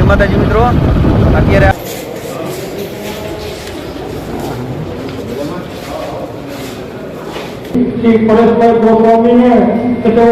જય માતાજી મિત્રો અત્યારે શ્રી પરેશભાઈ ગોસ્વામીને કે તો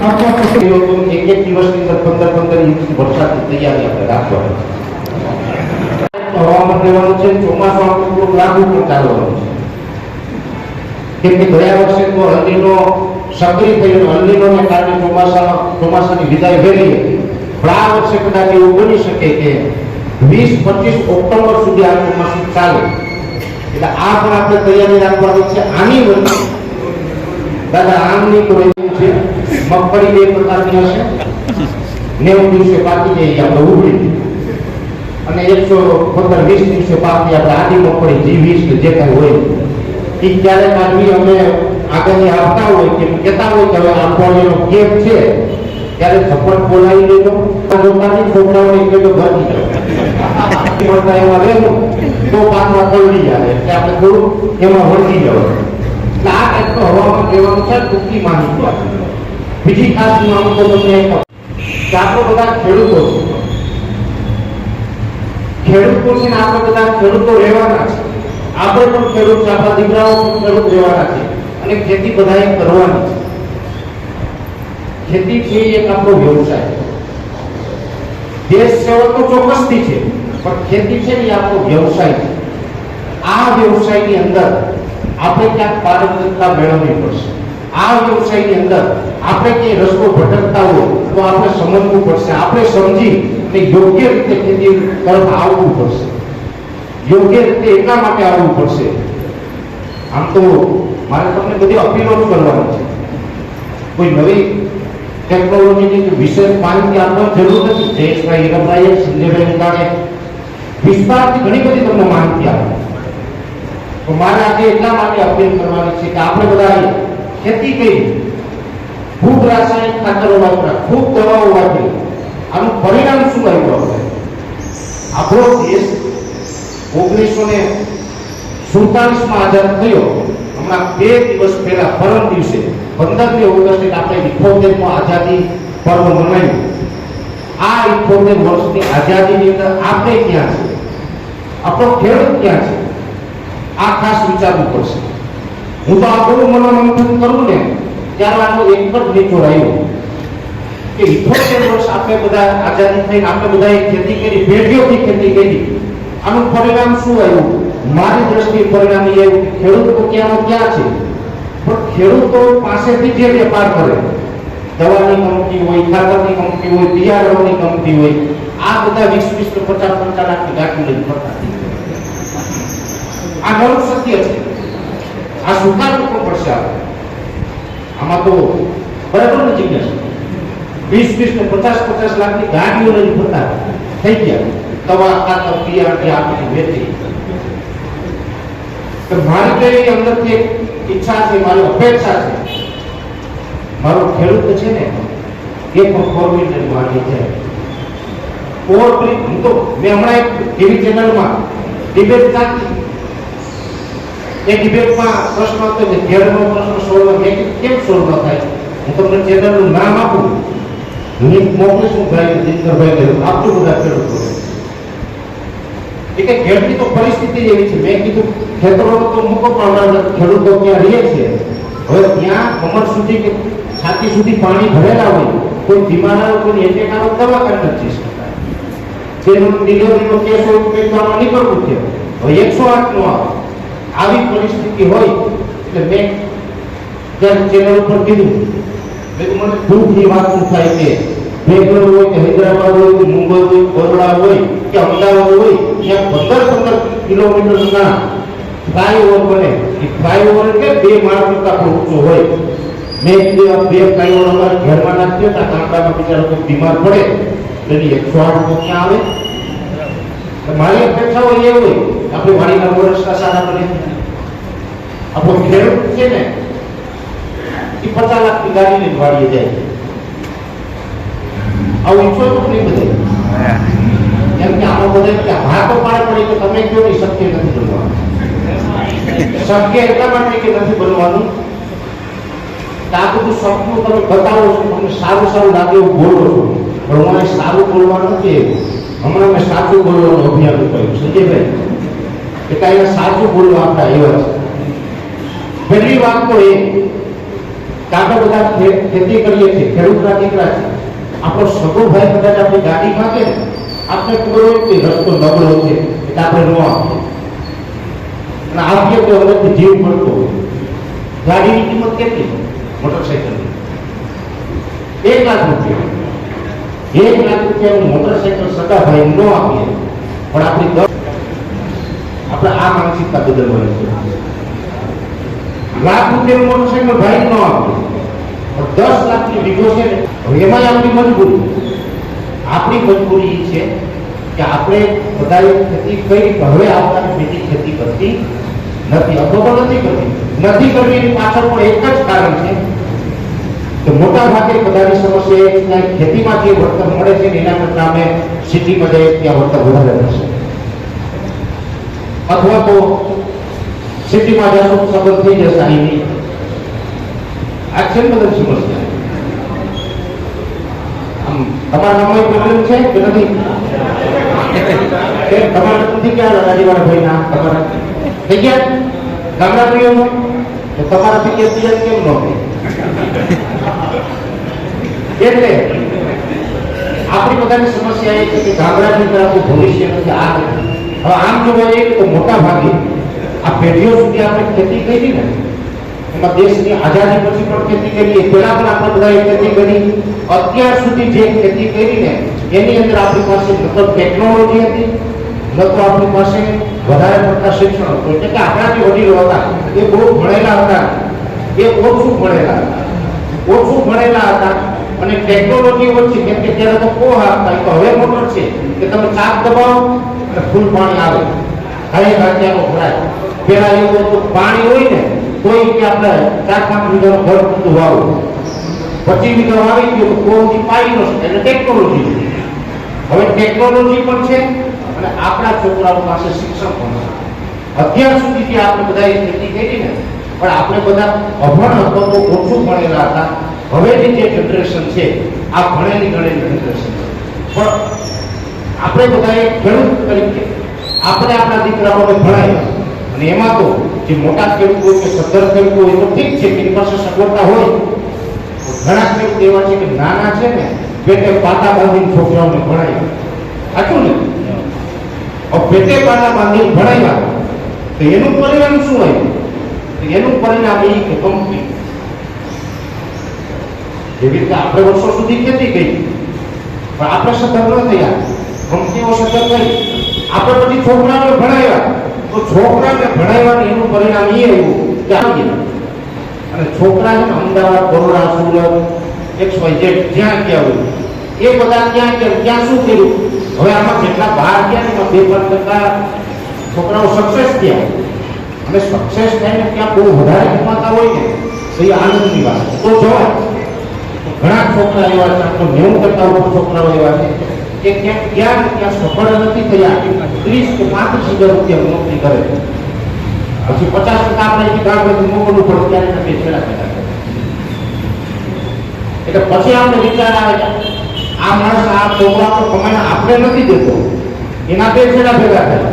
આપણા એ લોકો એક એક દિવસની અંદર પંદર પંદર ઇંચ વરસાદની તૈયારી આપણે રાખવાની હવામાન રહેવાનું છે ચોમાસું આપણે થોડું લાગુ પણ ચાલવાનું છે કેમ કે ગયા વર્ષે તો અલ્લીનો સક્રિય થયેલો અલ્લીનોને કારણે ચોમાસા ચોમાસાની વિદાય વહેલી હતી પણ આ એવું બની શકે કે વીસ, પચીસ ઓક્ટોબર સુધી આ ચોમાસું ચાલે. એટલે આ પણ આપણે તૈયારી રાખવાની છે. આની વચ્ચે દાદા, આમની તો છે. મગફળી બે પ્રકારની હશે. નેવું દિવસે પાકી જઈ આપણે ઉભરી અને એકસો પંદર, વીસ દિવસે પાકી આપણે આદિ મગફળી, જી વીસ જે કાંઈ હોય. એ ક્યારેક આદમી અમે આગળની આપતા હોય કે કહેતા હોય કે હવે આપવાનો કેમ છે. ત્યારે સપોર્ટ બોલાવી લેજો. પોતાની છોકરાઓને કહેજો ભરતી જાઓ મળતા એમાં રહેવું તો પાકમાં પલળી જાય એટલે આપણે થોડું એમાં વળગી જવું એટલે આ ટાઈપનો હવામાન કહેવાનું છે ટૂંકી માહિતી. બીજી ખાસ હું આમ તો તમને કહું કે બધા ખેડૂતો ખેડૂતો છે ને આપણે બધા ખેડૂતો રહેવાના છે. આપણે પણ ખેડૂત આપણા દીકરાઓ પણ ખેડૂત રહેવાના છે. અને ખેતી બધાએ કરવાની છે. ખેતી એ એક આપણો વ્યવસાય દેશ સેવા તો ચોક્કસથી છે, પણ ખેતી છે ને એ આપણો વ્યવસાય છે. આ વ્યવસાયની અંદર આપણે ક્યાંક પારદર્શિતા મેળવવી પડશે. આ વ્યવસાયની અંદર આપણે ક્યાંય રસ્તો ભટકતા હોય તો આપણે સમજવું પડશે. આપણે સમજી અને યોગ્ય રીતે ખેતી તરફ આવવું પડશે. યોગ્ય રીતે એટલા માટે આવવું પડશે. આમ તો મારે તમને બધી અપીલો જ કરવાની છે. કોઈ નવી ટેકનોલોજીની કે વિશેષ માહિતી આપવાની જરૂર નથી જયેશભાઈ હીરમભાઈએ સંજયભાઈ મુંડાણે વિસ્તારથી ઘણી બધી તમને માહિતી આપી તો મારે આજે એટલા માટે અપીલ કરવાની છે કે આપણે બધા ખેતી કરી ખૂબ રાસાયણિક ખાતરો વાપરા ખૂબ દવાઓ વાપરી આનું પરિણામ શું આવ્યું આપણે આપણો દેશ ઓગણીસો ને સુડતાલીસમાં આઝાદ થયો હમણાં બે દિવસ પહેલા, પરમ દિવસે, પંદરમી ઓગસ્ટે આપણે ઇઠોતેરમો આઝાદી પર્વ મનાવ્યું આ ઇઠોતેર વર્ષની આઝાદીની અંદર આપણે ક્યાં છે આપણો ખેડૂત ક્યાં છે? આ ખાસ વિચારવું પડશે. હું તો આ બધું મનોમંથન કરું ને, ત્યારે આનો એક જ નિચોડ આવ્યો કે ઇઠોતેર વર્ષ આપણે બધા આઝાદી થઈને આપણે બધાએ ખેતી કરી પેઢીઓથી ખેતી કરી. આનું પરિણામ શું આવ્યું? મારી દ્રષ્ટિએ પરિણામ એ ખેડૂતો ક્યાંનો ક્યાં છે? પણ ખેડૂતો પાસેથી જે વેપાર કરે, દવાની કંપની હોય, ખાતરની કંપની હોય બિયારણોની કંપની હોય, આ બધા વીસ વીસ ને પચાસ પચાસ લાખની ગાંઠી લઈને ફરતા આ ઘણું સત્ય છે. આ સ્વીકારવું પડશે આપણે આમાં તો બરાબર ને જિજ્ઞાસ વીસ વીસ ને પચાસ પચાસ લાખની ગાડીઓ લઈને ફરતા. થઈ ગયા. તવા, ખાતર બિયારણથી આપીને વેચી. તો મારી તો અંદરથી ઈચ્છા છે, મારી અપેક્ષા છે. મારો ખેડૂત છે ને, એ પણ ફોર વ્હીલર છે. હું તો મેં હમણાં એક ટીવી ચેનલમાં ડિબેટ ચાલતી. એ ડિબેટમાં પ્રશ્ન હતો કે ઘેરનો પ્રશ્ન સોલ્વ મેં કેમ સોલ્વ થાય? હું તમને ચેનલનું નામ આપું. લિંક મોકલીશ ભાઈ દિનકરભાઈ આપતું બધા ખેડૂતો એ કે ઘેરની તો પરિસ્થિતિ એવી છે. મેં કીધું ખેતરો તો મૂકો પણ ખેડૂતો ત્યાં રહે છે હવે ત્યાં કમર સુધી કે છાતી સુધી પાણી ભરેલા હોય, કોઈ બીમાર કોઈ એટેક આવે દવાખાને નથી જેનો ડિલિવરીનો કેસ હોય કંઈક આમાં નીકળવું છે. હવે એકસો આઠ નો આવે. આવી પરિસ્થિતિ હોય, એટલે મેં ત્યારે ચેનલ ઉપર કીધું. મેં મને દુઃખની વાત થાય કે હોય હોય મુંબઈ હોય હોય કે અમદાવાદ હોય, ત્યાં પંદર પંદર કિલોમીટરના ફ્લાયઓવર બને. એ બે માળ ઊંચો હોય. મેં બે કોઈ બીમાર પડે. એની એકસો આવે. મારી અપેક્ષાઓ એ હોય, આપણે વાડીના વર્ષના સારા બને. આપણો ખેડૂત છે ને, એ પચાસ લાખની ગાડી ને વાળીએ જાય. નહીં બધે. કેમ કે આમાં બધા કે હા તો પાડ પડે કે તમે કયો નહીં શક્ય નથી બનવાનું શક્ય એટલા માટે કે નથી બનવાનું આ બધું સપનું તમે બતાવો છો તમને સારું સારું લાગે એવું બોલો છો. પણ મને સારું બોલવાનું નથી એવું હમણાં મેં સાચું બોલવાનું અભિયાન કર્યું સંજયભાઈ કે કાંઈ સાચું બોલવા આપણા એવા. છે પહેલી વાત તો એ કે બધા ખેતી કરીએ છીએ ખેડૂતના દીકરા છે આપણો સગો ભાઈ કદાચ આપણી ગાડી માંગે આપણે ખબર હોય કે રસ્તો નબળો છે, એટલે આપણે ન આપીએ. અને આપીએ તો હવેથી જીવ મળતો હોય. ગાડીની કિંમત કેટલી? મોટરસાઇકલની. એક લાખ રૂપિયા. એક લાખ રૂપિયાનું મોટરસાયકલ સગા ભાઈ ન આપીએ. પણ આપણી દર આપણે આ માનસિકતા બદલવાની છે લાખ રૂપિયાનું મોટરસાયકલ ભાઈ ન આપીએ દસ લાખની વીઘો છે ને હવે એમાં આપણી મજબૂરી આપણી મજબૂરી એ છે કે આપણે બધાએ ખેતી કરી હવે આવતા પેઢી ખેતી કરતી નથી, અથવા તો નથી કરતી. નથી કરવી એની પાછળ પણ એક જ કારણ છે કે મોટા ભાગે બધાની સમસ્યા એ ખેતીમાં જે વળતર મળે છે એના કરતા અમે સિટીમાં જઈએ ત્યાં વળતર વધારે મળશે અથવા તો સિટીમાં જશું સબંધ થઈ જશે અહીંની આ છે બધી સમસ્યા. તમારા નામમાં ક્યાં તમારા થઈ ગયા? ગામડા પ્રિયો તમારા તૈયાર કેમ ન એટલે આપણી બધાની સમસ્યા એ છે કે ગામડાની તરફ ભવિષ્ય નથી, આ. હવે આમ જોવા જઈએ તો મોટા ભાગે આ પેઢીઓ સુધી આપણે ખેતી કરી ને એમાં દેશની આઝાદી પછી પણ ખેતી કરીએ પહેલા પણ આપણે બધાએ ખેતી કરી. અત્યાર સુધી જે ખેતી કરી ને એની અંદર આપણી પાસે ન તો ટેકનોલોજી હતી, ન તો આપણી પાસે વધારે પડતા શિક્ષણ હતું. એટલે કે આપણા જે વડીલો હતા, એ બહુ ભણેલા હતા. એ ઓછું ભણેલા હતા. ઓછું ભણેલા હતા અને ટેકનોલોજી ઓછી, કેમ કે ત્યારે તો કોહ આપતા તો હવે મોટર છે કે તમે ચાક દબાવો અને ફૂલ પાણી આવે. હવે ગાંઠિયાનો ભરાય. પેલા એવું પાણી હોય ને તોય કે આપણે ચાર પાંચ વીઘાનું ઘર પૂરતું વાવું. પચીસ વીઘા વાવી ગયો તો કોહથી પાઈ ન એટલે ટેકનોલોજી છે. હવે ટેકનોલોજી પણ છે અને આપણા છોકરાઓ પાસે શિક્ષણ પણ છે. અત્યાર સુધી જે આપણે બધાએ ખેતી કરી ને, પણ આપણે બધા અભણ હતો તો ઓછું ભણેલા હતા. હવેની જે જનરેશન છે, આ ભણેલી ગણેલી જનરેશન છે. પણ આપણે બધાએ ખેડૂત તરીકે, આપણે આપણા દીકરાઓને ભણાવ્યા. અને એમાં તો જે મોટા ખેડૂતો હોય કે સદ્ધર ખેડૂતો હોય તો ઠીક છે તેની પાસે સગવડતા હોય. ઘણા ખેડૂત એવા છે કે નાના છે ને પેટે પાટા બાંધીને છોકરાઓને ભણાવ્યા. સાચું ને? પેટે પાટા બાંધીને ભણાવ્યા તો એનું પરિણામ શું હોય? તો એનું પરિણામ એ કે કંપની જેવી રીતે આપણે વર્ષો સુધી ખેતી કરી પણ આપણે સદ્ધર ન થયા. કંપનીઓ સદ્ધર થઈ. આપણે પછી છોકરાઓને ભણાવ્યા. તો છોકરાને ભણાવવાનું એનું પરિણામ એ આવ્યું કે આવી અને છોકરાને Ahmedabad, Baroda, Surat, X, Y, Z, જ્યાં ક્યાં એ બધા ક્યાં ગયા ક્યાં શું કર્યું? હવે આમાં કેટલા બહાર ગયા ને બે પાંચ ટકા છોકરાઓ સક્સેસ થયા. અને સક્સેસ થાય ને ત્યાં બહુ વધારે કમાતા હોય ને, તો એ આનંદની વાત તો જવાય. ઘણા છોકરા એવા છે તો નેવું કરતા છોકરાઓ એવા છે. કે ક્યાંક ગયા ત્યાં સફળ નથી થયા ત્રીસ કે પાંત્રીસ હજાર રૂપિયા નોકરી કરે પછી પચાસ ટકા આપણે અહીંથી ગામમાંથી મોકલવું પડે ત્યારે તમે બે છેડા એટલે પછી આપણે વિચાર આવે છે આ માણસ આ છોકરા તો કમાઈને આપણે નથી દેતો. એના બે છેડા ભેગા થયા.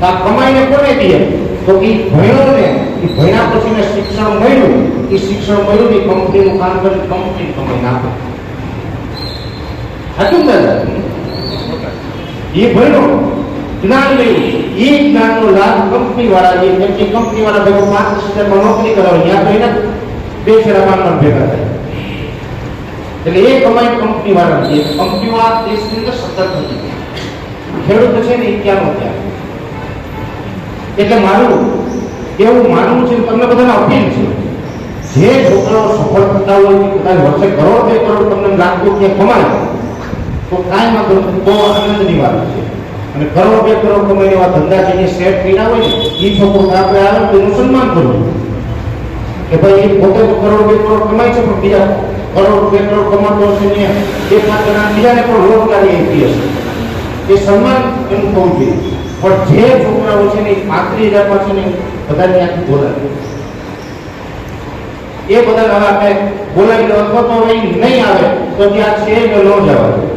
તો આ કમાઈને કોને દે? તો એ ભણ્યો ને એ ભણ્યા પછી એને શિક્ષણ મળ્યું. એ શિક્ષણ મળ્યું ને કંપનીનું કામ કરી કંપની કમાઈ આપે હતું ને એ ભણ્યો જ્ઞાન લઈ એ જ્ઞાનનો લાભ કંપની વાળા જે કેમ કે કંપની વાળા ભેગો પાંચ સિસ્ટમમાં નોકરી કરાવે, ત્યાં તો એના બે છેડા પણ ભેગા થાય. એટલે એ કમાઈ કંપની વાળા જે કંપનીઓ આ દેશની અંદર સતત નથી. ખેડૂત છે ને એ ક્યાંનો ત્યાં એટલે મારું એવું માનવું છે તમને બધાને અપીલ છે. જે છોકરાઓ સફળ થતા હોય કદાચ વર્ષે કરોડ બે કરોડ તમને લાખ રૂપિયા કમાય. તો કાંઈ વાંધો નથી બહુ આનંદની વાત છે. અને કરોડ બે કરોડ કમાઈને એવા ધંધા જેને સેટ પીડા હોય ને એ છોકરો આપણે આવે તો સન્માન કરવું કે ભાઈ, એ પોતે કરોડ બે કરોડ કમાય છે, પણ બીજા કરોડ બે કરોડ કમાતો હશે ને એ જણા બીજાને પણ રોજગારી આપી હશે. એ સન્માન એનું થવું જોઈએ. પણ જે છોકરાઓ છે ને, એ પાંત્રીસ હજારમાં છે ને, બધાને આખી બોલાવી એ બધા આવા આપણે બોલાવી દો અથવા તો નહીં આવે, તો ત્યાં છે કે ન જવા.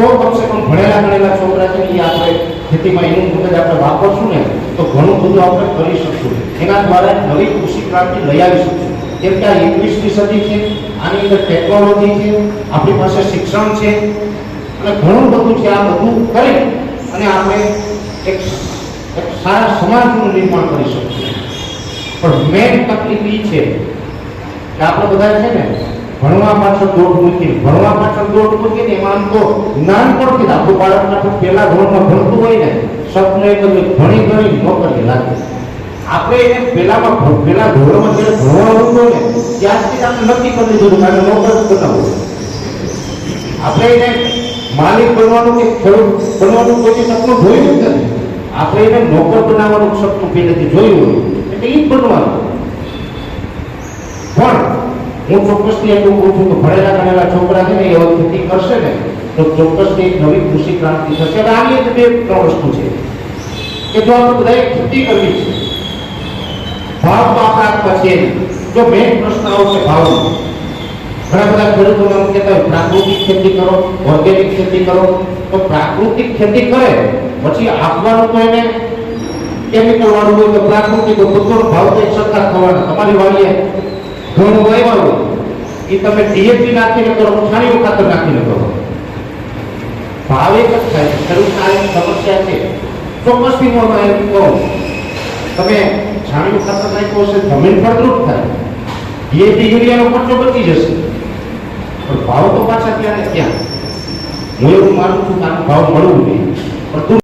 તો કમસે કમ ભણેલા ગણેલા છોકરા છે એ આપણે ખેતીમાં એનું મગજ આપણે વાપરશું ને, તો ઘણું બધું આપણે કરી શકશું. એના દ્વારા નવી કૃષિ ક્રાંતિ લઈ આવી શકશું. કેમ કે આ એકવીસમી સદી છે, આની અંદર ટેકનોલોજી છે, આપણી પાસે શિક્ષણ છે, અને ઘણું બધું છે આ બધું કરી અને આપણે એક એક સારા સમાજનું નિર્માણ કરી શકીએ પણ મેન તકલીફ એ છે કે આપણે બધા છે ને ભણવા પાછળ દોડ મૂકી ભણવા પાછળ દોઢ મૂકી ને એમાં આમ તો નાનપણથી જ આપણું બાળક પાછું પહેલા ધોરણમાં ભણતું હોય ને, સપને તમે ભણી ગણી નોકરી લાગે. આપણે એને પહેલામાં ભ- પહેલા ધોરણમાં જ્યારે ભણવા હોય ને, ત્યારથી આપણે નક્કી કરી દીધું કારણ નોકર બનાવવું આપણે એને માલિક બનવાનું કે ખેડૂત બનવાનું કોઈ સપનું જોયું જ નથી. આપણે એને નોકર બનાવવાનું સપનું પહેલેથી જોયું એટલે એ જ બનવાનું. પણ હું ચોક્કસથી એટલું કહું છું કે ભણેલા ગણેલા છોકરા છે ને એ ખેતી કરશે ને, તો ચોક્કસથી એક નવી કૃષિ ક્રાંતિ થશે. હવે આની અંદર બે ત્રણ વસ્તુ છે. કે જો આપણે બધાએ ખેતી કરવી છે ભાવ તો આપણા છે જો મેઇન પ્રશ્ન આવશે ભાવનો, ઘણા બધા ખેડૂતો એમ કહેતા હોય, પ્રાકૃતિક ખેતી કરો ઓર્ગેનિક ખેતી કરો. તો પ્રાકૃતિક ખેતી કરે, પછી આપવાનું તો એને કેમિકલ વાળું હોય તો પ્રાકૃતિક ભાવ તો એક સરખા થવાના. તમારી વાડીએ ઘઉં વાવ્યા હોય એ તમે ડીએપી નાખીને કરો છાણિયું ખાતર નાખીને કરો ભાવ એક જ થાય છે ખેડૂતના આ એક સમસ્યા છે? ચોક્કસથી હું એમ કહું, તમે છાણિયું ખાતર નાખ્યું હશે, જમીન ફળદ્રુપ થાય. ડીએપી યુરિયાનો ખર્ચો બચી જશે. પણ ભાવ તો પાછા ત્યાં ને ત્યાં હું એવું માનું છું કે આનો ભાવ મળવું જોઈએ. પણ તું